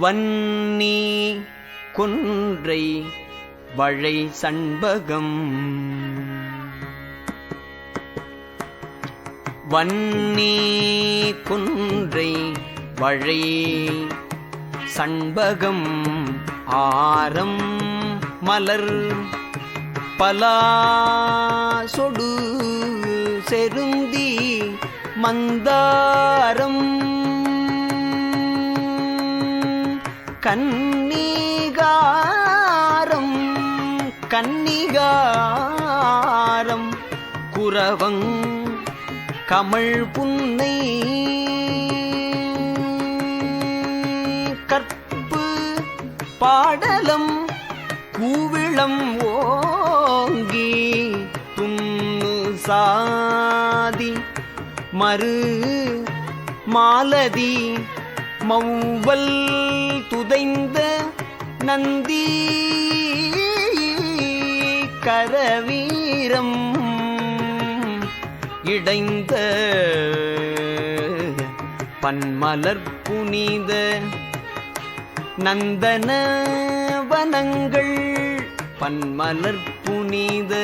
வன்னி குன்றை வழை சண்பகம். வன்னி குன்றை வழை சண்பகம். ஆரம் மலர் பலா சொடு செருந்தி மந்தாரம் கன்னிகாரம் கன்னிகாரம் குரவங் கமல் புன்னை கற்பு பாடலம் கூவிளம் ஓங்கி துண்ணு சாதி மறு மாலதி மௌவல் துதைந்த நந்தி கரவீரம் இடைந்த பன்மலர் புனித நந்தன வனங்கள் பன்மலர் புனித